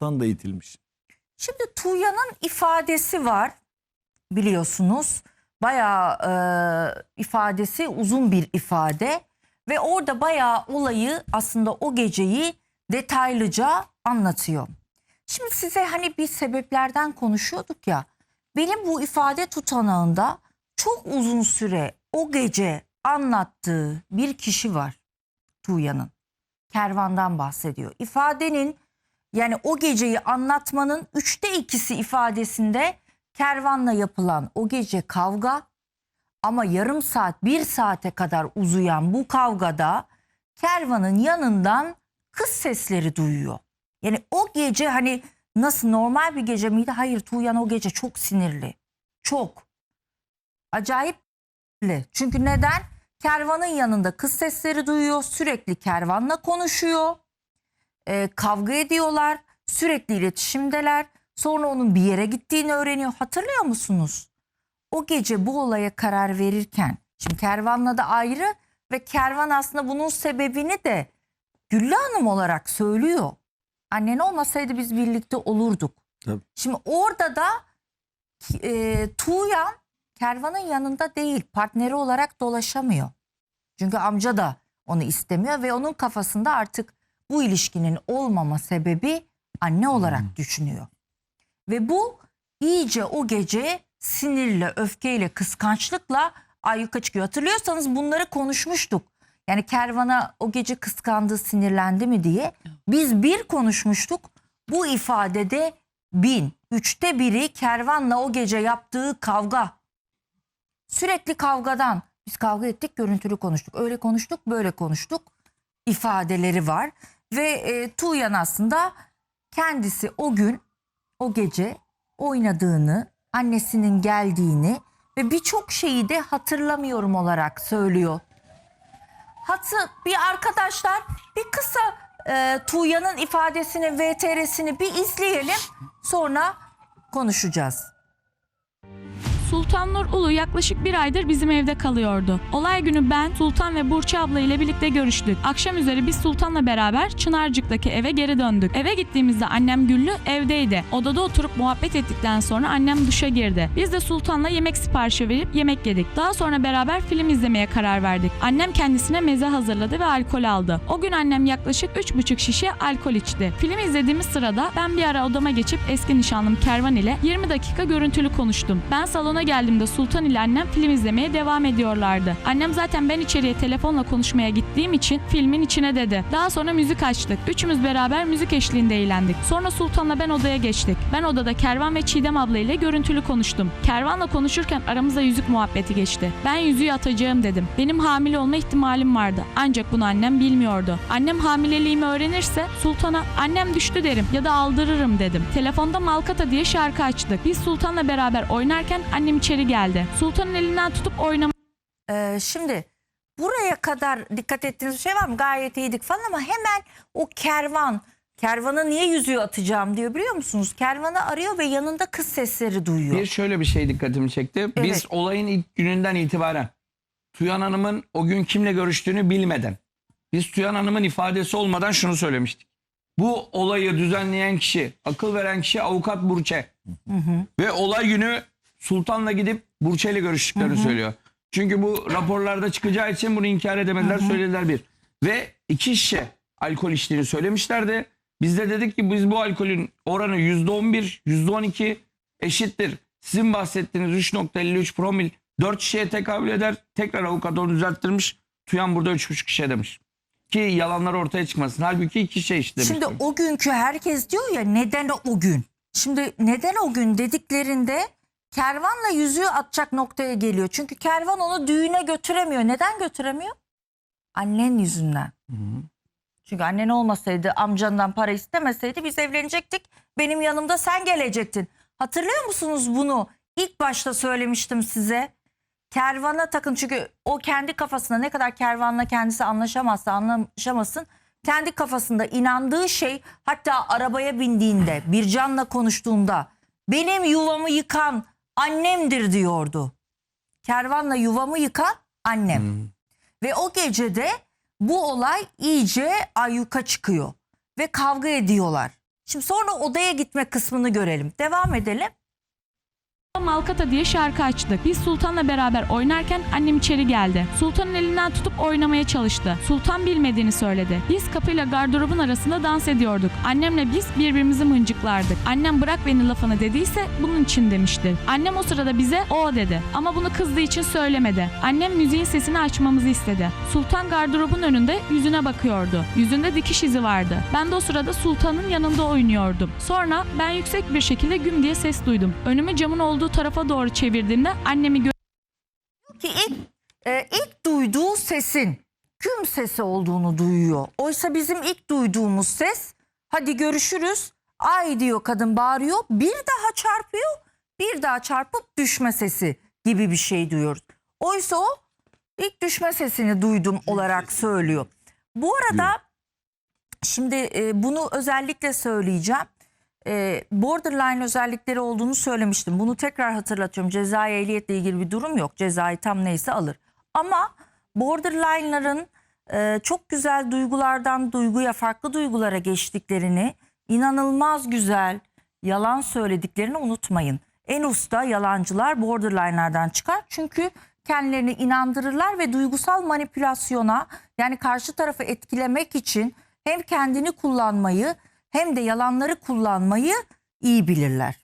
taraftan da itilmiş. Şimdi Tuğya'nın ifadesi var biliyorsunuz. Bayağı e, ifadesi uzun bir ifade ve orada bayağı olayı aslında o geceyi detaylıca anlatıyor. Şimdi size hani bir sebeplerden konuşuyorduk ya. Benim bu ifade tutanağında çok uzun süre o gece anlattığı bir kişi var Tuğya'nın. Kervandan bahsediyor. İfadenin yani o geceyi anlatmanın üçte ikisi ifadesinde kervanla yapılan o gece kavga ama yarım saat bir saate kadar uzayan bu kavgada kervanın yanından kız sesleri duyuyor. Yani o gece hani nasıl normal bir gece miydi? Hayır Tuğyan o gece çok sinirli. Çok. Acayip. Çünkü neden? Kervanın yanında kız sesleri duyuyor. Sürekli kervanla konuşuyor e, kavga ediyorlar. Sürekli iletişimdeler. Sonra onun bir yere gittiğini öğreniyor. Hatırlıyor musunuz? O gece bu olaya karar verirken, şimdi kervanla da ayrı ve kervan aslında bunun sebebini de Güllü Hanım olarak söylüyor. Annen olmasaydı biz birlikte olurduk. Tabii. Şimdi orada da e, Tuğyan kervanın yanında değil, partneri olarak dolaşamıyor. Çünkü amca da onu istemiyor ve onun kafasında artık bu ilişkinin olmama sebebi anne olarak düşünüyor. Ve bu iyice o gece sinirle, öfkeyle, kıskançlıkla ayyuka çıkıyor. Hatırlıyorsanız bunları konuşmuştuk. Yani kervana o gece kıskandı, sinirlendi mi diye. Biz bir konuşmuştuk. Bu ifadede bin, üçte biri kervanla o gece yaptığı kavga. Sürekli kavgadan. Biz kavga ettik, görüntülü konuştuk. Öyle konuştuk, böyle konuştuk ifadeleri var. Ve e, Tuğyan aslında kendisi o gün, o gece oynadığını, annesinin geldiğini ve birçok şeyi de hatırlamıyorum olarak söylüyor. Hatı bir arkadaşlar bir kısa e, Tuğyan'ın ifadesini, VTR'sini bir izleyelim. Sonra konuşacağız. Sultan Nur Ulu yaklaşık bir aydır bizim evde kalıyordu. Olay günü ben, Sultan ve Burçe abla ile birlikte görüştük. Akşam üzeri biz Sultan'la beraber Çınarcık'taki eve geri döndük. Eve gittiğimizde annem Güllü evdeydi. Odada oturup muhabbet ettikten sonra annem duşa girdi. Biz de Sultan'la yemek siparişi verip yemek yedik. Daha sonra beraber film izlemeye karar verdik. Annem kendisine meze hazırladı ve alkol aldı. O gün annem yaklaşık 3,5 şişe alkol içti. Film izlediğimiz sırada ben bir ara odama geçip eski nişanlım Kervan ile 20 dakika görüntülü konuştum. Ben salona geldiğimde Sultan ile annem film izlemeye devam ediyorlardı. Annem zaten ben içeriye telefonla konuşmaya gittiğim için filmin içine dedi. Daha sonra müzik açtık. Üçümüz beraber müzik eşliğinde eğlendik. Sonra Sultan'la ben odaya geçtik. Ben odada Kervan ve Çiğdem abla ile görüntülü konuştum. Kervan'la konuşurken aramızda yüzük muhabbeti geçti. Ben yüzüğü atacağım dedim. Benim hamile olma ihtimalim vardı. Ancak bunu annem bilmiyordu. Annem hamileliğimi öğrenirse Sultan'a annem düştü derim ya da aldırırım dedim. Telefonda Malkata diye şarkı açtık. Biz Sultan'la beraber oynarken annem içeri geldi. Sultan'ın elinden tutup oynamaya Ee, şimdi buraya kadar dikkat ettiğiniz bir şey var mı? Gayet iyiydik falan ama hemen o kervan, kervana niye yüzüğü atacağım diyor biliyor musunuz? Kervanı arıyor ve yanında kız sesleri duyuyor. Bir şöyle bir şey dikkatimi çekti. Biz Evet. olayın ilk gününden itibaren Tuyan Hanım'ın o gün kimle görüştüğünü bilmeden biz Tuyan Hanım'ın ifadesi olmadan şunu söylemiştik. Bu olayı düzenleyen kişi, akıl veren kişi avukat Burçe. Ve olay günü Sultan'la gidip Burçe ile görüştüklerini söylüyor. Çünkü bu raporlarda çıkacağı için bunu inkar edemediler, söylediler bir. Ve iki şişe alkol içtiğini söylemişlerdi. Biz de dedik ki biz bu alkolün oranı %11, %12 eşittir. Sizin bahsettiğiniz 3.53 promil 4 şişeye tekabül eder. Tekrar avukat onu düzelttirmiş. Tuyan burada 3.5 şişe demiş. Ki yalanlar ortaya çıkmasın. Halbuki iki şişe işte demiş. Şimdi o günkü herkes diyor ya neden o gün? Şimdi neden o gün dediklerinde kervanla yüzüğü atacak noktaya geliyor. Çünkü kervan onu düğüne götüremiyor. Neden götüremiyor? Annen yüzünden. Çünkü annen olmasaydı amcandan para istemeseydi biz evlenecektik. Benim yanımda sen gelecektin. Hatırlıyor musunuz bunu? İlk başta söylemiştim size. Kervana takın çünkü o kendi kafasında ne kadar kervanla kendisi anlaşamazsa anlaşamasın. Kendi kafasında inandığı şey hatta arabaya bindiğinde Bircan'la konuştuğunda benim yuvamı yıkan annemdir diyordu. Kervanla yuvamı yıkan annem. Ve o gecede bu olay iyice ayyuka çıkıyor ve kavga ediyorlar. Şimdi sonra odaya gitme kısmını görelim. Devam edelim. Malkata diye şarkı açtık. Biz Sultan'la beraber oynarken annem içeri geldi. Sultan'ın elinden tutup oynamaya çalıştı. Sultan bilmediğini söyledi. Biz kapıyla gardırobun arasında dans ediyorduk. Annemle biz birbirimizi mıncıklardık. Annem bırak beni lafını dediyse bunun için demiştir. Annem o sırada bize o dedi. Ama bunu kızdığı için söylemedi. Annem müziğin sesini açmamızı istedi. Sultan gardırobun önünde yüzüne bakıyordu. Yüzünde dikiş izi vardı. Ben de o sırada Sultan'ın yanında oynuyordum. Sonra ben yüksek bir şekilde güm diye ses duydum. Önümü camın olduğu tarafa doğru çevirdiğimde annemi gö- Ki ilk, e, ilk duyduğu sesin küm sesi olduğunu duyuyor. Oysa bizim ilk duyduğumuz ses hadi görüşürüz ay diyor kadın bağırıyor bir daha çarpıyor bir daha çarpıp düşme sesi gibi bir şey duyuyoruz. Oysa o ilk düşme sesini duydum olarak söylüyor. Bu arada şimdi e, bunu özellikle söyleyeceğim. E, borderline özellikleri olduğunu söylemiştim. Bunu tekrar hatırlatıyorum. Cezai ehliyetle ilgili bir durum yok. Cezayı tam neyse alır. Ama borderline'ların e, çok güzel duygulardan duyguya, farklı duygulara geçtiklerini, inanılmaz güzel yalan söylediklerini unutmayın. En usta yalancılar borderline'lardan çıkar. Çünkü kendilerini inandırırlar ve duygusal manipülasyona yani karşı tarafı etkilemek için hem kendini kullanmayı hem de yalanları kullanmayı iyi bilirler.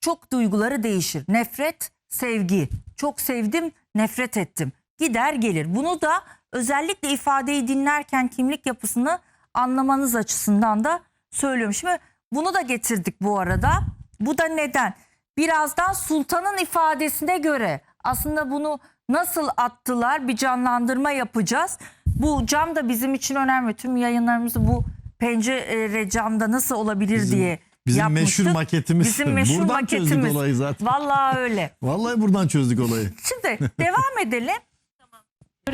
Çok duyguları değişir. Nefret, sevgi. Çok sevdim, nefret ettim. Gider gelir. Bunu da özellikle ifadeyi dinlerken kimlik yapısını anlamanız açısından da söylüyorum. Şimdi bunu da getirdik bu arada. Bu da neden? Birazdan sultanın ifadesine göre aslında bunu nasıl attılar bir canlandırma yapacağız. Bu cam da bizim için önemli. Tüm yayınlarımızı bu pencere camda nasıl olabilir Bizim- diye bizim yapmıştık. meşhur maketimiz. Bizim meşhur Buradan çözdük maketimiz. olayı zaten. Vallahi öyle. Vallahi buradan çözdük olayı. Şimdi devam edelim.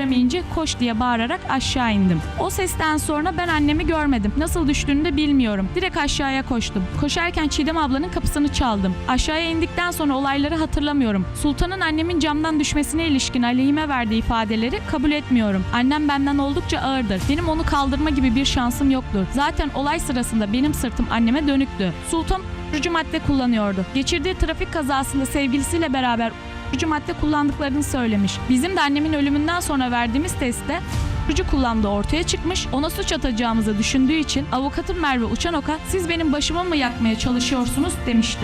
göremeyince koş diye bağırarak aşağı indim. O sesten sonra ben annemi görmedim. Nasıl düştüğünü de bilmiyorum. Direkt aşağıya koştum. Koşarken Çiğdem ablanın kapısını çaldım. Aşağıya indikten sonra olayları hatırlamıyorum. Sultan'ın annemin camdan düşmesine ilişkin aleyhime verdiği ifadeleri kabul etmiyorum. Annem benden oldukça ağırdır. Benim onu kaldırma gibi bir şansım yoktur. Zaten olay sırasında benim sırtım anneme dönüktü. Sultan uyuşturucu madde kullanıyordu. Geçirdiği trafik kazasında sevgilisiyle beraber uyuşturucu madde kullandıklarını söylemiş. Bizim de annemin ölümünden sonra verdiğimiz testte uyuşturucu kullandığı ortaya çıkmış. Ona suç atacağımızı düşündüğü için avukatım Merve Uçanok'a siz benim başımı mı yakmaya çalışıyorsunuz demişti.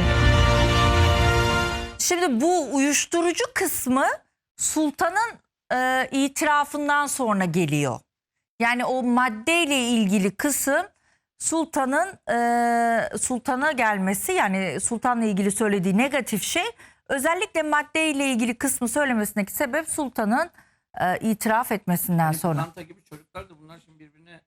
Şimdi bu uyuşturucu kısmı sultanın e, itirafından sonra geliyor. Yani o maddeyle ilgili kısım sultanın e, sultana gelmesi yani sultanla ilgili söylediği negatif şey özellikle maddeyle ilgili kısmı söylemesindeki sebep sultanın e, itiraf etmesinden sonra. Pırlanta gibi çocuklar da bunlar şimdi birbirine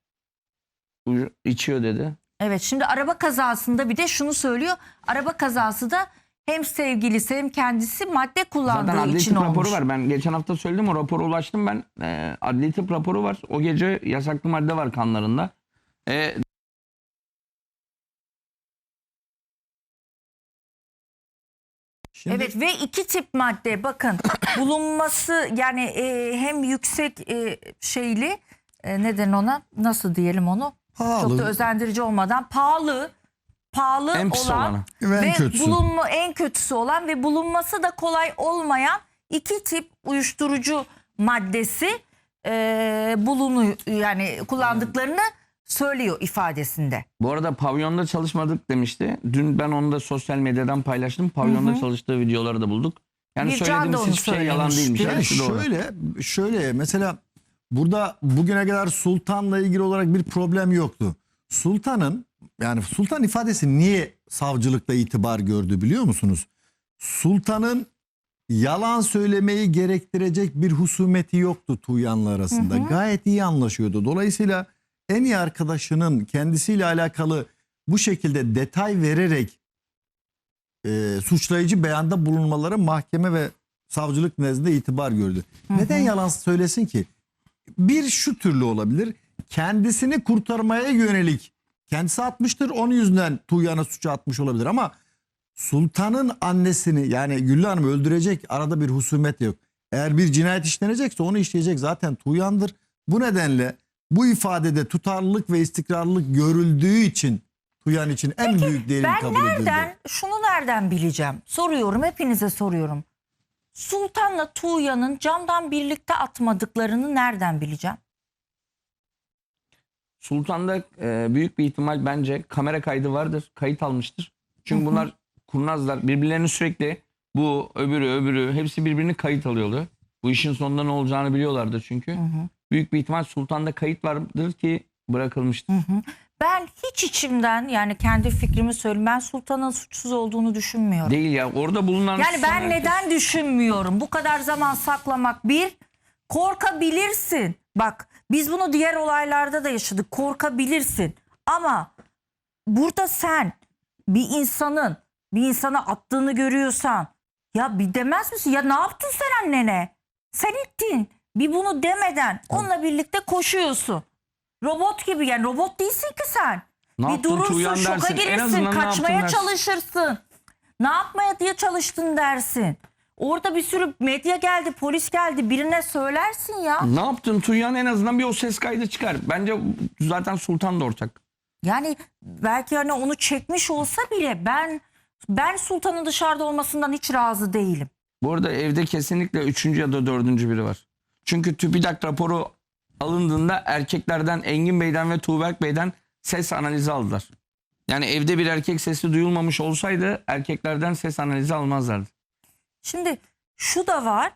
içiyor dedi. Evet şimdi araba kazasında bir de şunu söylüyor. Araba kazası da hem sevgilisi hem kendisi madde kullandığı Zaten adli için tıp raporu olmuş. var. Ben geçen hafta söyledim o rapora ulaştım ben. Ee, adli tıp raporu var. O gece yasaklı madde var kanlarında. Ee, Şimdi Evet ve iki tip madde bakın bulunması yani e, hem yüksek e, şeyli e, neden ona nasıl diyelim onu pahalı çok da özendirici olmadan pahalı pahalı En olan olanı. ve en kötüsü. bulunma en kötüsü olan ve bulunması da kolay olmayan iki tip uyuşturucu maddesi e, bulunuyor yani kullandıklarını söylüyor ifadesinde. bu arada pavyonda çalışmadık demişti. Dün ben onu da sosyal medyadan paylaştım. Pavyonda çalıştığı videoları da bulduk. Yani Bircan da söylediğimiz onu hiçbir şey yalan değilmiş. Yani Hepsi doğru. şöyle, şöyle mesela burada bugüne kadar sultanla ilgili olarak bir problem yoktu. Sultanın yani sultan ifadesi niye savcılıkta itibar gördü biliyor musunuz? Sultanın yalan söylemeyi gerektirecek bir husumeti yoktu Tuğyan'la arasında. Gayet iyi anlaşıyordu. Dolayısıyla en iyi arkadaşının kendisiyle alakalı bu şekilde detay vererek e, suçlayıcı beyanda bulunmaları mahkeme ve savcılık nezdinde itibar gördü. Neden yalan söylesin ki? Bir şu türlü olabilir. Kendisini kurtarmaya yönelik kendisi atmıştır. Onun yüzünden Tuğyan'a suçu atmış olabilir ama sultanın annesini yani Güllü Hanım'ı öldürecek arada bir husumet yok. Eğer bir cinayet işlenecekse onu işleyecek zaten Tuğyan'dır. Bu nedenle bu ifadede tutarlılık ve istikrarlılık görüldüğü için Tuyan için en büyük değerin Ben kabul edildi. nereden, şunu nereden bileceğim? Soruyorum, hepinize soruyorum. Sultan'la Tuğya'nın camdan birlikte atmadıklarını nereden bileceğim? Sultan'da e, büyük bir ihtimal bence kamera kaydı vardır. Kayıt almıştır. Çünkü bunlar kurnazlar. Birbirlerini sürekli bu öbürü öbürü hepsi birbirini kayıt alıyordu. Bu işin sonunda ne olacağını biliyorlardı çünkü. Büyük bir ihtimal Sultan'da kayıt vardır ki bırakılmıştır. Ben hiç içimden yani kendi fikrimi söyleyeyim. Ben Sultan'ın suçsuz olduğunu düşünmüyorum. Değil ya orada bulunan Yani ben herkes- neden düşünmüyorum? Bu kadar zaman saklamak bir korkabilirsin. Bak biz bunu diğer olaylarda da yaşadık. Korkabilirsin. Ama burada sen bir insanın bir insana attığını görüyorsan ya bir demez misin? Ya ne yaptın sen annene? Sen ittin. Bir bunu demeden onunla birlikte koşuyorsun. Robot gibi yani robot değilsin ki sen. Ne bir yaptın durursun, Tuğyan şoka dersin. En girirsin, azından ne kaçmaya yaptın dersin. çalışırsın. Ne yapmaya diye çalıştın dersin. Orada bir sürü medya geldi, polis geldi. Birine söylersin ya. Ne yaptın Tuğyan en azından bir o ses kaydı çıkar. Bence zaten Sultan da ortak. Yani belki hani onu çekmiş olsa bile ben ben Sultan'ın dışarıda olmasından hiç razı değilim. Bu arada evde kesinlikle üçüncü ya da dördüncü biri var. Çünkü TÜBİTAK raporu alındığında erkeklerden Engin Bey'den ve Tuğberk Bey'den ses analizi aldılar. Yani evde bir erkek sesi duyulmamış olsaydı erkeklerden ses analizi almazlardı. Şimdi şu da var.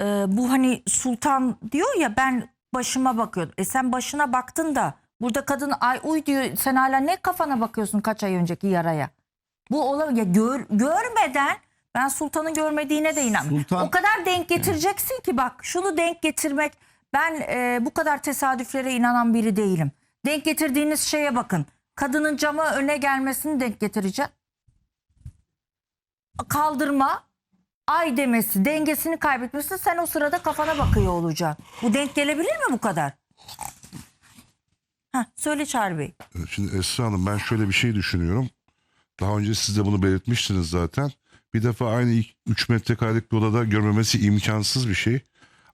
e, bu hani Sultan diyor ya ben başıma bakıyordum. E sen başına baktın da burada kadın ay uy diyor. Sen hala ne kafana bakıyorsun kaç ay önceki yaraya? Bu ola ya gör, görmeden ben Sultan'ın görmediğine de inanmıyorum. Sultan- O kadar denk getireceksin ki bak şunu denk getirmek ben e, bu kadar tesadüflere inanan biri değilim. Denk getirdiğiniz şeye bakın. Kadının cama öne gelmesini denk getireceğim. Kaldırma ay demesi, dengesini kaybetmesi sen o sırada kafana bakıyor olacaksın. Bu denk gelebilir mi bu kadar? Heh, söyle Çağrı Bey. Şimdi Esra Hanım ben şöyle bir şey düşünüyorum. Daha önce siz de bunu belirtmiştiniz zaten. Bir defa aynı 3 metrekarelik bir odada görmemesi imkansız bir şey.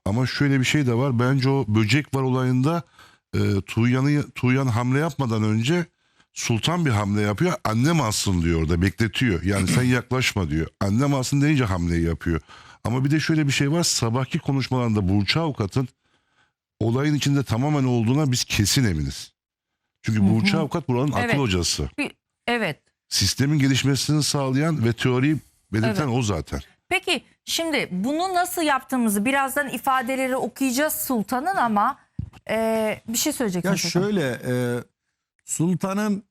Ama şöyle bir şey de var. Bence o böcek var olayında e, Tuğyan'ı, Tuğyan hamle yapmadan önce Sultan bir hamle yapıyor. Annem alsın diyor orada bekletiyor. Yani sen yaklaşma diyor. Annem alsın deyince hamleyi yapıyor. Ama bir de şöyle bir şey var. Sabahki konuşmalarında Burç'a avukatın olayın içinde tamamen olduğuna biz kesin eminiz. Çünkü Burç'a avukat buranın Evet. akıl hocası. Bir- Evet. Sistemin gelişmesini sağlayan ve teoriyi belirten o zaten. Peki şimdi bunu nasıl yaptığımızı birazdan ifadeleri okuyacağız Sultan'ın ama e, bir şey söyleyeceksin. Ya şöyle e, sultanın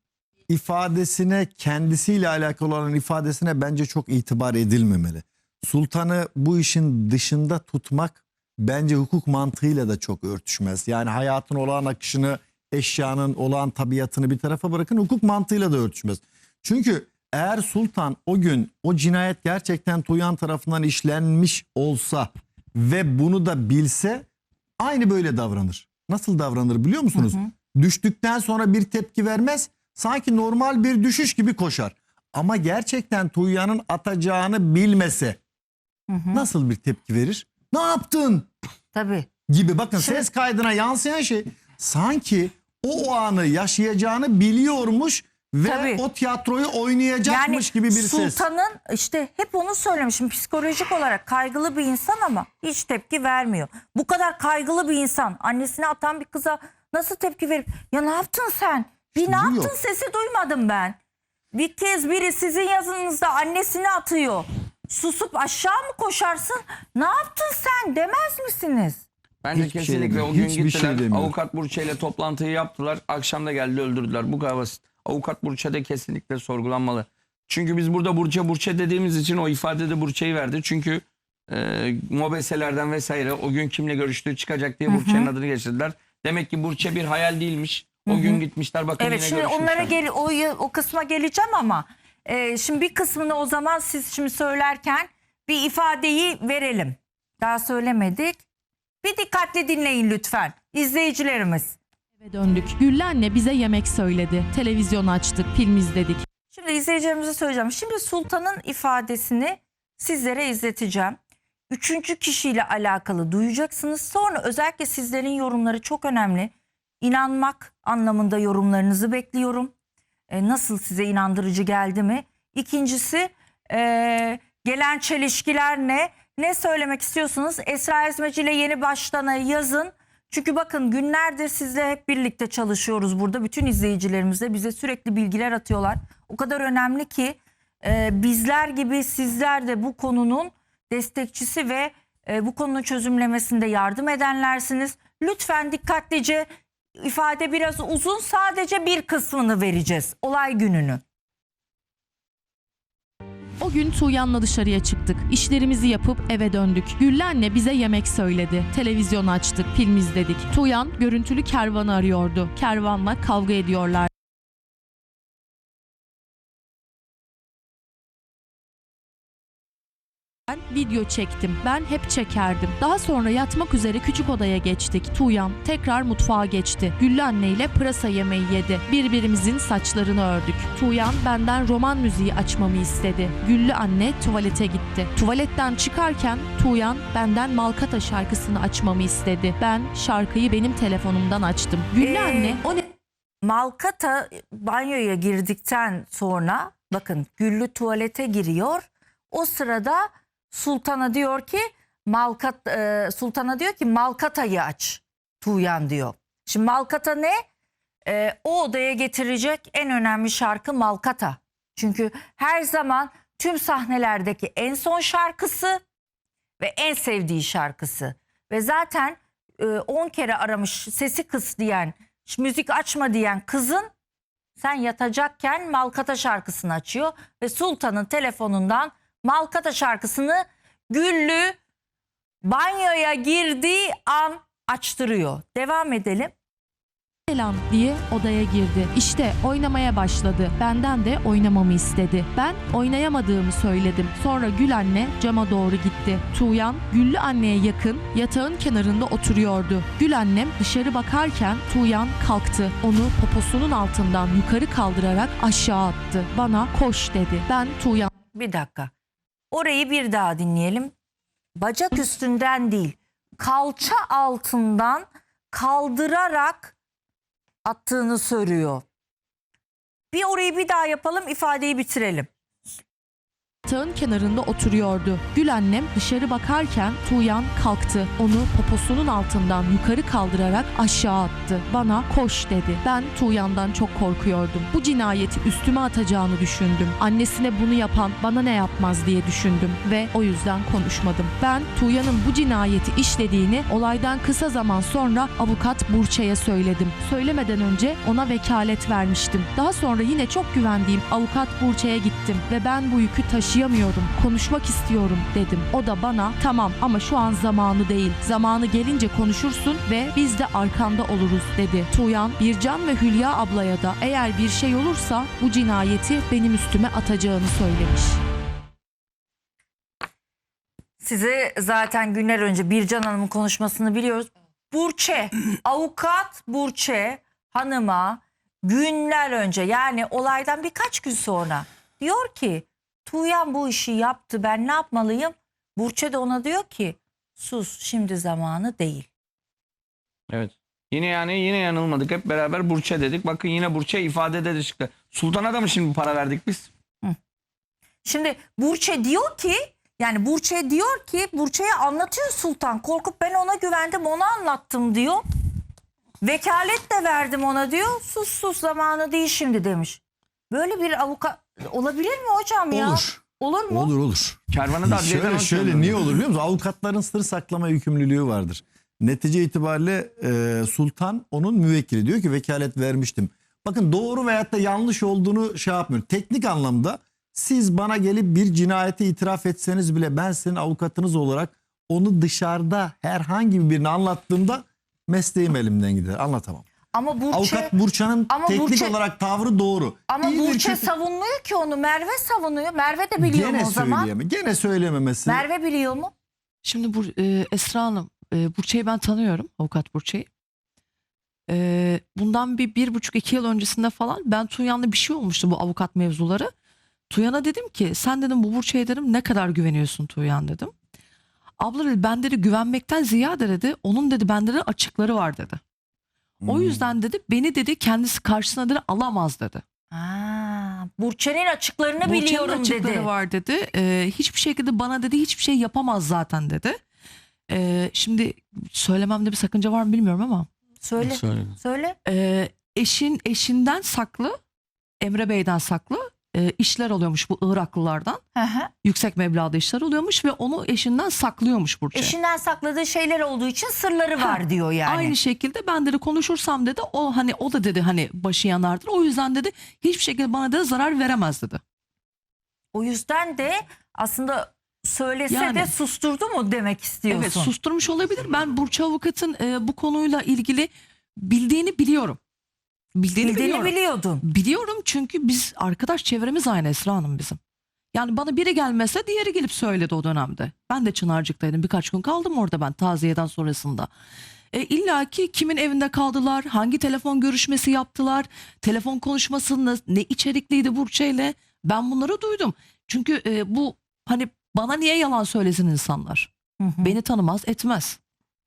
ifadesine kendisiyle alakalı olan ifadesine bence çok itibar edilmemeli. Sultanı bu işin dışında tutmak bence hukuk mantığıyla da çok örtüşmez. Yani hayatın olağan akışını, eşyanın olağan tabiatını bir tarafa bırakın hukuk mantığıyla da örtüşmez. Çünkü eğer sultan o gün o cinayet gerçekten Tuyan tarafından işlenmiş olsa ve bunu da bilse aynı böyle davranır. Nasıl davranır biliyor musunuz? Düştükten sonra bir tepki vermez. Sanki normal bir düşüş gibi koşar. Ama gerçekten Tuğyan'ın atacağını bilmese nasıl bir tepki verir? Ne yaptın? Tabii. Gibi bakın Şimdi- ses kaydına yansıyan şey sanki o, o anı yaşayacağını biliyormuş ve Tabii. o tiyatroyu oynayacakmış gibi bir ses. Sultan'ın işte hep onu söylemişim psikolojik olarak kaygılı bir insan ama hiç tepki vermiyor. Bu kadar kaygılı bir insan annesine atan bir kıza nasıl tepki verip ya ne yaptın sen? Bir İşte ne yaptın yok. sesi duymadım ben. Bir kez biri sizin yazınızda annesini atıyor. Susup aşağı mı koşarsın? Ne yaptın sen demez misiniz? Bence Hiçbir şey kesinlikle demiyor. o gün Hiçbir gittiler. şey avukat Burç'a ile toplantıyı yaptılar. Akşam da geldi öldürdüler. Bu kadar basit. Avukat Burç'a da kesinlikle sorgulanmalı. Çünkü biz burada Burç'a Burç'a dediğimiz için o ifadede Burç'a'yı verdi. Çünkü e, mobeselerden vesaire o gün kimle görüştüğü çıkacak diye Burç'a'nın adını geçirdiler. Demek ki Burç'a bir hayal değilmiş. O gün gitmişler bakın Evet yine şimdi görüşmüşler. onlara gel o, o kısma geleceğim ama e, şimdi bir kısmını o zaman siz şimdi söylerken bir ifadeyi verelim. Daha söylemedik. Bir dikkatli dinleyin lütfen izleyicilerimiz. Eve döndük. Güllü anne bize yemek söyledi. Televizyon açtık, film izledik. Şimdi izleyicilerimize söyleyeceğim. Şimdi Sultan'ın ifadesini sizlere izleteceğim. Üçüncü kişiyle alakalı duyacaksınız. Sonra özellikle sizlerin yorumları çok önemli. İnanmak anlamında yorumlarınızı bekliyorum. E, nasıl size inandırıcı geldi mi? İkincisi e, gelen çelişkiler ne? Ne söylemek istiyorsunuz? Esra Ezmeci ile yeni baştana yazın. Çünkü bakın günlerdir sizle hep birlikte çalışıyoruz burada. Bütün izleyicilerimiz de bize sürekli bilgiler atıyorlar. O kadar önemli ki e, bizler gibi sizler de bu konunun destekçisi ve e, bu konunun çözümlemesinde yardım edenlersiniz. Lütfen dikkatlice ifade biraz uzun sadece bir kısmını vereceğiz. Olay gününü. O gün Tuğyan'la dışarıya çıktık. İşlerimizi yapıp eve döndük. Güllü anne bize yemek söyledi. Televizyon açtık, film izledik. Tuğyan görüntülü kervanı arıyordu. Kervanla kavga ediyorlar. Video çektim. Ben hep çekerdim. Daha sonra yatmak üzere küçük odaya geçtik. Tuğyan tekrar mutfağa geçti. Güllü anne ile pırasa yemeği yedi. Birbirimizin saçlarını ördük. Tuğyan benden roman müziği açmamı istedi. Güllü anne tuvalete gitti. Tuvaletten çıkarken Tuğyan benden Malkata şarkısını açmamı istedi. Ben şarkıyı benim telefonumdan açtım. Güllü Ee, anne o ne Malkata banyoya girdikten sonra bakın Güllü tuvalete giriyor. O sırada Sultan'a diyor ki Malkat e, Sultan'a diyor ki Malkata'yı aç. Tuğyan diyor. Şimdi Malkata ne? E, o odaya getirecek en önemli şarkı Malkata. Çünkü her zaman tüm sahnelerdeki en son şarkısı ve en sevdiği şarkısı. Ve zaten 10 kere aramış sesi kıs diyen, "Ş- müzik açma diyen kızın sen yatacakken Malkata şarkısını açıyor ve Sultan'ın telefonundan Malkata şarkısını Güllü banyoya girdiği an açtırıyor. Devam edelim. Selam diye odaya girdi. İşte oynamaya başladı. Benden de oynamamı istedi. Ben oynayamadığımı söyledim. Sonra Gül anne cama doğru gitti. Tuğyan Güllü anneye yakın yatağın kenarında oturuyordu. Gül annem dışarı bakarken Tuğyan kalktı. Onu poposunun altından yukarı kaldırarak aşağı attı. Bana koş dedi. Ben Tuğyan Bir dakika. Orayı bir daha dinleyelim. Bacak üstünden değil, kalça altından kaldırarak attığını söylüyor. Bir orayı bir daha yapalım, ifadeyi bitirelim. Yatağın kenarında oturuyordu. Gül annem dışarı bakarken Tuğyan kalktı. Onu poposunun altından yukarı kaldırarak aşağı attı. Bana koş dedi. Ben Tuğyan'dan çok korkuyordum. Bu cinayeti üstüme atacağını düşündüm. Annesine bunu yapan bana ne yapmaz diye düşündüm ve o yüzden konuşmadım. Ben Tuğyan'ın bu cinayeti işlediğini olaydan kısa zaman sonra avukat Burçe'ye söyledim. Söylemeden önce ona vekalet vermiştim. Daha sonra yine çok güvendiğim avukat Burçe'ye gittim ve ben bu yükü taşıyamıyorum. Konuşmak istiyorum dedim. O da bana tamam ama şu an zamanı değil. Zamanı gelince konuşursun ve biz de arkanda oluruz dedi. Tuğyan, Bircan ve Hülya ablaya da eğer bir şey olursa bu cinayeti benim üstüme atacağını söylemiş. Size zaten günler önce Bircan Hanım'ın konuşmasını biliyoruz. Burçe, avukat Burçe hanıma günler önce yani olaydan birkaç gün sonra diyor ki Tuğyan bu işi yaptı ben ne yapmalıyım? Burçe de ona diyor ki sus şimdi zamanı değil. Evet. Yine yani yine yanılmadık. Hep beraber Burç'e dedik. Bakın yine Burç'e ifadede de çıktı. Sultan'a da mı şimdi para verdik biz? Şimdi Burçe diyor ki yani Burçe diyor ki Burçe'ye anlatıyor Sultan. Korkup ben ona güvendim ona anlattım diyor. Vekalet de verdim ona diyor. Sus sus zamanı değil şimdi demiş. Böyle bir avukat olabilir mi hocam ya? Olur. Olur mu? Olur olur. Kervanı da Şöyle şöyle niye olur biliyor musun? Avukatların sır saklama yükümlülüğü vardır. Netice itibariyle e, sultan onun müvekkili diyor ki vekalet vermiştim. Bakın doğru veyahut da yanlış olduğunu şey yapmıyor. Teknik anlamda siz bana gelip bir cinayeti itiraf etseniz bile ben senin avukatınız olarak onu dışarıda herhangi birini anlattığımda mesleğim elimden gider. Anlatamam. Ama Burçe Avukat Burçan'ın Ama teknik Burçe- olarak tavrı doğru. ama İyi bir Burçe kötü- savunmuyor ki onu. Merve savunuyor. Merve de biliyor Gene mu o zaman? söyleyemem. Gene söyleyememesi. Merve biliyor mu? Şimdi Bur e, Esra Hanım, e, Burçay'ı ben tanıyorum, avukat Burçay'ı. E, bundan bir, bir buçuk iki yıl öncesinde falan ben Tuğyan'la bir şey olmuştu bu avukat mevzuları. Tuğyan'a dedim ki sen dedim bu Burçay'a dedim ne kadar güveniyorsun Tuğyan dedim. Abla dedi ben dedi güvenmekten ziyade dedi onun dedi bende de açıkları var dedi. O Hmm. yüzden dedi beni dedi kendisi karşısına dedi alamaz dedi. Ha, Burçe'nin açıklarını Burçin'in biliyorum açıkları dedi. var dedi. Ee, hiçbir şekilde bana dedi hiçbir şey yapamaz zaten dedi. Ee, şimdi söylememde bir sakınca var mı bilmiyorum ama Söyle. Söyle. e, eşin eşinden saklı Emre Bey'den saklı e, işler oluyormuş bu Iraklılardan. Hı hı. Yüksek meblağda işler oluyormuş ve onu eşinden saklıyormuş Burçin. Eşinden sakladığı şeyler olduğu için sırları Ha, var diyor yani. Aynı şekilde ben dedi konuşursam dedi o hani o da dedi hani başı yanardır. O yüzden dedi hiçbir şekilde bana dedi zarar veremez dedi. O yüzden de aslında söylese Yani. de susturdu mu demek istiyorsun? Evet susturmuş olabilir. Ben Burç Avukat'ın e, bu konuyla ilgili bildiğini biliyorum. Bildiğini, Bildiğini biliyorum. biliyordun. Biliyorum çünkü biz arkadaş çevremiz aynı Esra Hanım bizim. Yani bana biri gelmese diğeri gelip söyledi o dönemde. Ben de Çınarcık'taydım birkaç gün kaldım orada ben taziyeden sonrasında. E, İlla ki kimin evinde kaldılar, hangi telefon görüşmesi yaptılar, telefon konuşması ne, ne içerikliydi Burçe ile ben bunları duydum. Çünkü e, bu hani bana niye yalan söylesin insanlar? Hı hı. Beni tanımaz etmez.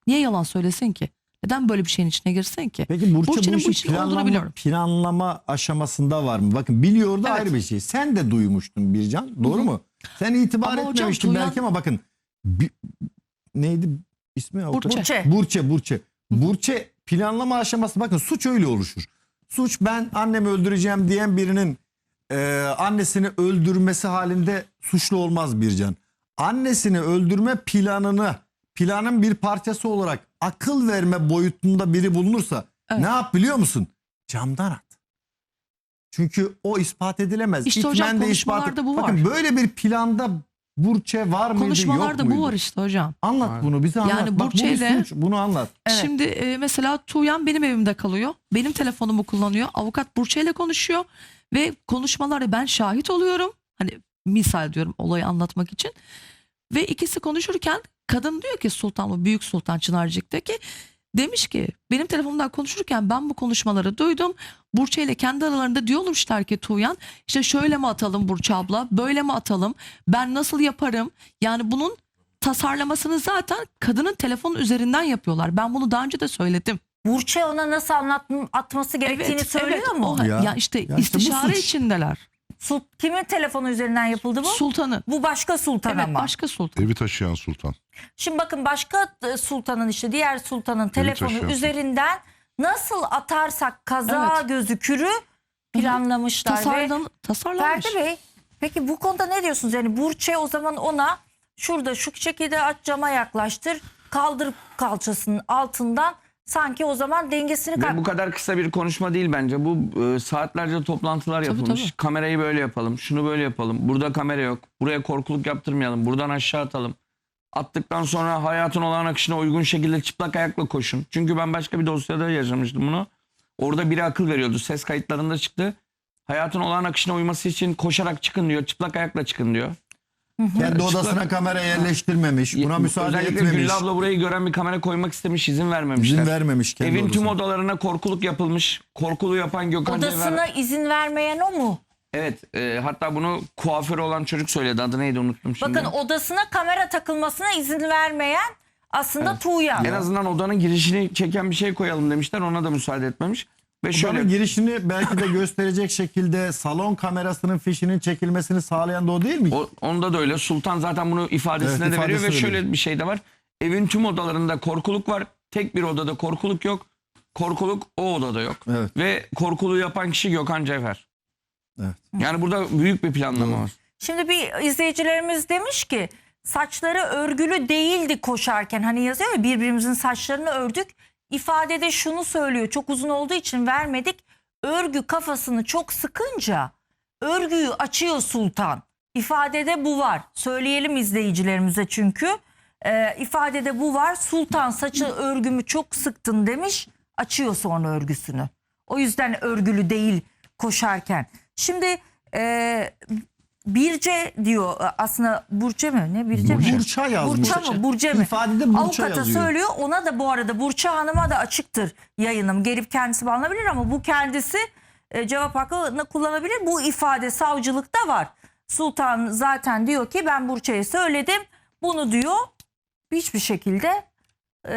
Niye yalan söylesin ki? Neden böyle bir şeyin içine girsin ki? Peki Burç'a Burçin'in bu bu işi işin olduğunu planlama, biliyorum. planlama aşamasında var mı? Bakın biliyor da Evet. ayrı bir şey. Sen de duymuştun Bircan. Doğru mu? Sen itibar Ama hocam etmemiştin duyan- belki ama bakın bi- neydi ismi? Burçe. Burçe. Burçe, Burçe. Burçe planlama aşaması bakın suç öyle oluşur. Suç ben annemi öldüreceğim diyen birinin e, annesini öldürmesi halinde suçlu olmaz Bircan. Annesini öldürme planını planın bir parçası olarak akıl verme boyutunda biri bulunursa Evet. ne yap biliyor musun? Camdan at. Çünkü o ispat edilemez. İşte hocam İtmen de konuşmalarda bu Bakın var. böyle bir planda Burçe var mıydı yok Konuşmalarda muydu? bu var işte hocam. Anlat Aynen. bunu bize anlat. Yani Bak, bu bir Burçe'yle- suç, bunu anlat. Evet. Şimdi e, mesela Tuğyan benim evimde kalıyor. Benim telefonumu kullanıyor. Avukat Burçe ile konuşuyor. Ve konuşmalarda ben şahit oluyorum. Hani misal diyorum olayı anlatmak için. Ve ikisi konuşurken kadın diyor ki Sultan o büyük Sultan Çınarcık'taki demiş ki benim telefonumdan konuşurken ben bu konuşmaları duydum. Burçe ile kendi aralarında diyormuşlar ki Tuğyan işte şöyle mi atalım Burçe abla böyle mi atalım ben nasıl yaparım yani bunun tasarlamasını zaten kadının telefon üzerinden yapıyorlar. Ben bunu daha önce de söyledim. Burçe ona nasıl anlat atması gerektiğini söylüyor evet, mu? o- Ya. ya, işte Ya işte bu istişare suç. içindeler. Sul- kimin telefonu üzerinden yapıldı bu? Sultanı. bu başka sultan Evet ama. başka sultan. Evi taşıyan sultan. Şimdi bakın başka e, sultanın işte diğer sultanın telefonu taşıyorsun. üzerinden nasıl atarsak kaza Evet. gözükürü planlamışlar ve Tasarlan, tasarlanmış. Ferdi Bey peki bu konuda ne diyorsunuz? Yani Burçe o zaman ona şurada şu şekilde aç cama yaklaştır kaldır kalçasının altından sanki o zaman dengesini Ve bu kadar kısa bir konuşma değil bence. Bu e, saatlerce toplantılar Tabii, yapılmış. tabii. Kamerayı böyle yapalım, şunu böyle yapalım. Burada kamera yok. Buraya korkuluk yaptırmayalım. Buradan aşağı atalım. Attıktan sonra hayatın olağan akışına uygun şekilde çıplak ayakla koşun. Çünkü ben başka bir dosyada yaşamıştım bunu. Orada biri akıl veriyordu. Ses kayıtlarında çıktı. Hayatın olağan akışına uyması için koşarak çıkın diyor. Çıplak ayakla çıkın diyor. Kendi odasına kamera yerleştirmemiş. Buna müsaade Özellikle etmemiş. Güllü abla burayı gören bir kamera koymak istemiş. izin vermemişler. İzin vermemiş kendi Evin tüm odasına. odalarına korkuluk yapılmış. Korkulu yapan Gökhan Cevher. odasına izin vermeyen o mu? Evet e, hatta bunu kuaförü olan çocuk söyledi adı neydi unuttum şimdi. Bakın odasına kamera takılmasına izin vermeyen aslında Tuğyan. en azından odanın girişini çeken bir şey koyalım demişler ona da müsaade etmemiş. Ve Şöyle şöyle girişini belki de gösterecek şekilde salon kamerasının fişinin çekilmesini sağlayan da o değil mi? o, onda da öyle Sultan zaten bunu ifadesine Evet, de veriyor ve ifadesinde şöyle bir şey de var. Evin tüm odalarında korkuluk var. Tek bir odada korkuluk yok. Korkuluk o odada yok. Evet. Ve korkuluğu yapan kişi Gökhan Cevher. Evet. Yani burada büyük bir planlama var. Şimdi bir izleyicilerimiz demiş ki saçları örgülü değildi koşarken. Hani yazıyor ya birbirimizin saçlarını ördük. İfadede şunu söylüyor çok uzun olduğu için vermedik. Örgü kafasını çok sıkınca örgüyü açıyor sultan. İfadede bu var. Söyleyelim izleyicilerimize çünkü. Ee, ifadede bu var. Sultan saçı örgümü çok sıktın demiş. Açıyor sonra örgüsünü. O yüzden örgülü değil koşarken. Şimdi e, Birce diyor aslında Burçe mi? Ne Birce mi? Burça yazmış. Burça mı? Burce mi? İfadede Burça Avukata yazıyor. söylüyor. Ona da bu arada Burça Hanım'a da açıktır yayınım. Gelip kendisi bağlanabilir ama bu kendisi e, cevap hakkını kullanabilir. Bu ifade savcılıkta var. Sultan zaten diyor ki ben Burça'ya söyledim. Bunu diyor hiçbir şekilde e,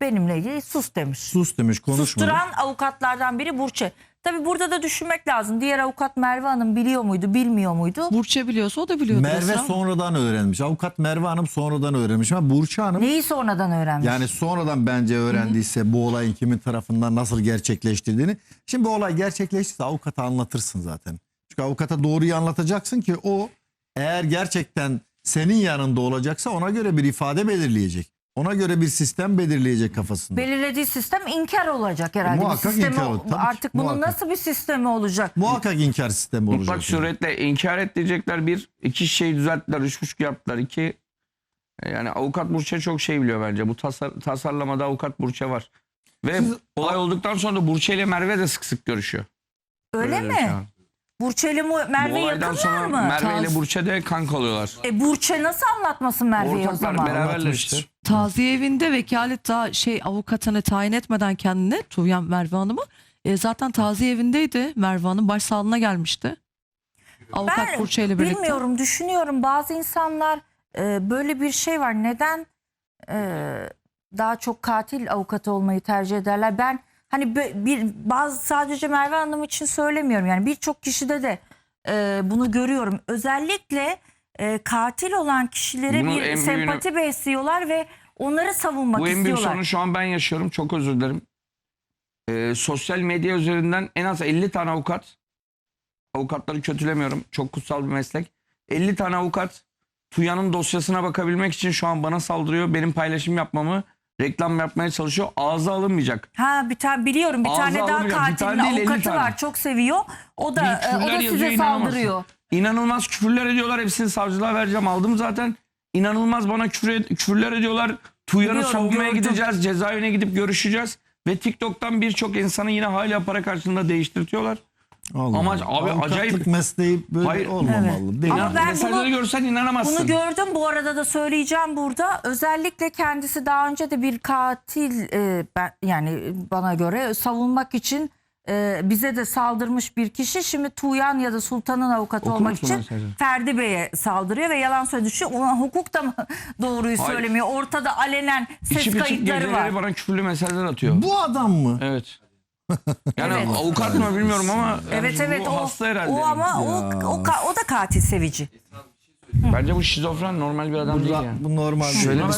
benimle ilgili sus demiş. Sus demiş konuşmadı. Susturan avukatlardan biri Burçe. Tabii burada da düşünmek lazım. Diğer avukat Merve Hanım biliyor muydu, bilmiyor muydu? Burçe biliyorsa o da biliyordur Merve Esra sonradan öğrenmiş. Avukat Merve Hanım sonradan öğrenmiş ama Burçu Hanım Neyi sonradan öğrenmiş? yani sonradan bence öğrendiyse bu olayın kimin tarafından nasıl gerçekleştirdiğini. Şimdi bu olay gerçekleştiyse avukata anlatırsın zaten. Çünkü avukata doğruyu anlatacaksın ki o eğer gerçekten senin yanında olacaksa ona göre bir ifade belirleyecek. Ona göre bir sistem belirleyecek kafasında. Belirlediği sistem inkar olacak herhalde. Muhakkak bir sistemi, inkar olur, tabii ki, artık bunun muhakkak. nasıl bir sistemi olacak? Muhakkak inkar sistemi olacak. Mutlak yani. suretle inkar et diyecekler. Bir, iki şey düzelttiler, üç buçuk yaptılar. İki, e, yani avukat Burçe çok şey biliyor bence. Bu tasar, tasarlamada avukat Burçe var. Ve Siz- olay olduktan sonra da Burçe ile Merve de sık sık görüşüyor. Öyle Öyle mi? Bir var. Burçe ile mu- Bu Merve olaydan yakınlar sonra mı? Merve ile Taz- Burçe de kanka oluyorlar. E Burçe nasıl anlatmasın Merve'yi o Ortaklar zaman? beraberler Anlatmıştır. Taziye evinde vekalet daha şey avukatını tayin etmeden kendine Tuğyan Merve Hanım'ı e, zaten taziye evindeydi. Merve Hanım başsağlığına gelmişti. Avukat Ben Burçe ile birlikte. bilmiyorum, düşünüyorum. Bazı insanlar e, böyle bir şey var. Neden e, daha çok katil avukatı olmayı tercih ederler? Ben hani bir bazı sadece Merve Hanım için söylemiyorum. Yani birçok kişide de e, bunu görüyorum. Özellikle e, katil olan kişilere Bunun bir en sempati besliyorlar ve onları savunmak Bu en büyük istiyorlar. sorunu şu an ben yaşıyorum. Çok özür dilerim. Ee, sosyal medya üzerinden en az 50 tane avukat, avukatları kötülemiyorum. Çok kutsal bir meslek. 50 tane avukat Tuya'nın dosyasına bakabilmek için şu an bana saldırıyor. Benim paylaşım yapmamı, reklam yapmaya çalışıyor. Ağza alınmayacak. Ha bir tane biliyorum bir Ağza tane daha alınmayacak. Bir katilin tane değil, 50 avukatı tane. var. Çok seviyor. O da e, o küfürler da yazıyor, size inanamazsın. saldırıyor. İnanılmaz küfürler ediyorlar. Hepsini savcılığa vereceğim. Aldım zaten. İnanılmaz bana küfür ed- küfürler ediyorlar. Biliyorum, savunmaya gördüm. gideceğiz. Cezaevine gidip görüşeceğiz. Ve TikTok'tan birçok insanı yine hala para karşılığında değiştirtiyorlar. Allah Ama Allah. abi Avukatlık mesleği mesleği böyle Hayır. olmamalı. Değil. Ama ben mesajları bunu- görsen inanamazsın. Bunu gördüm bu arada da söyleyeceğim burada. Özellikle kendisi daha önce de bir katil e, ben, yani bana göre savunmak için e, bize de saldırmış bir kişi. Şimdi Tuğyan ya da Sultan'ın avukatı Okur olmak musun için mesajı? Ferdi Bey'e saldırıyor ve yalan söylüyor. Ulan hukuk da mı doğruyu Hayır. söylemiyor? Ortada alenen ses içip kayıtları geceleri var. bana küfürlü mesajlar atıyor. Bu adam mı? Evet. Yani Evet. avukat mı bilmiyorum ama Evet evet bu o, hasta herhalde. o ama o, o, ka- o da katil sevici. Bence bu şizofren normal bir adam değil Bu, yani. bu normal Şöyle bir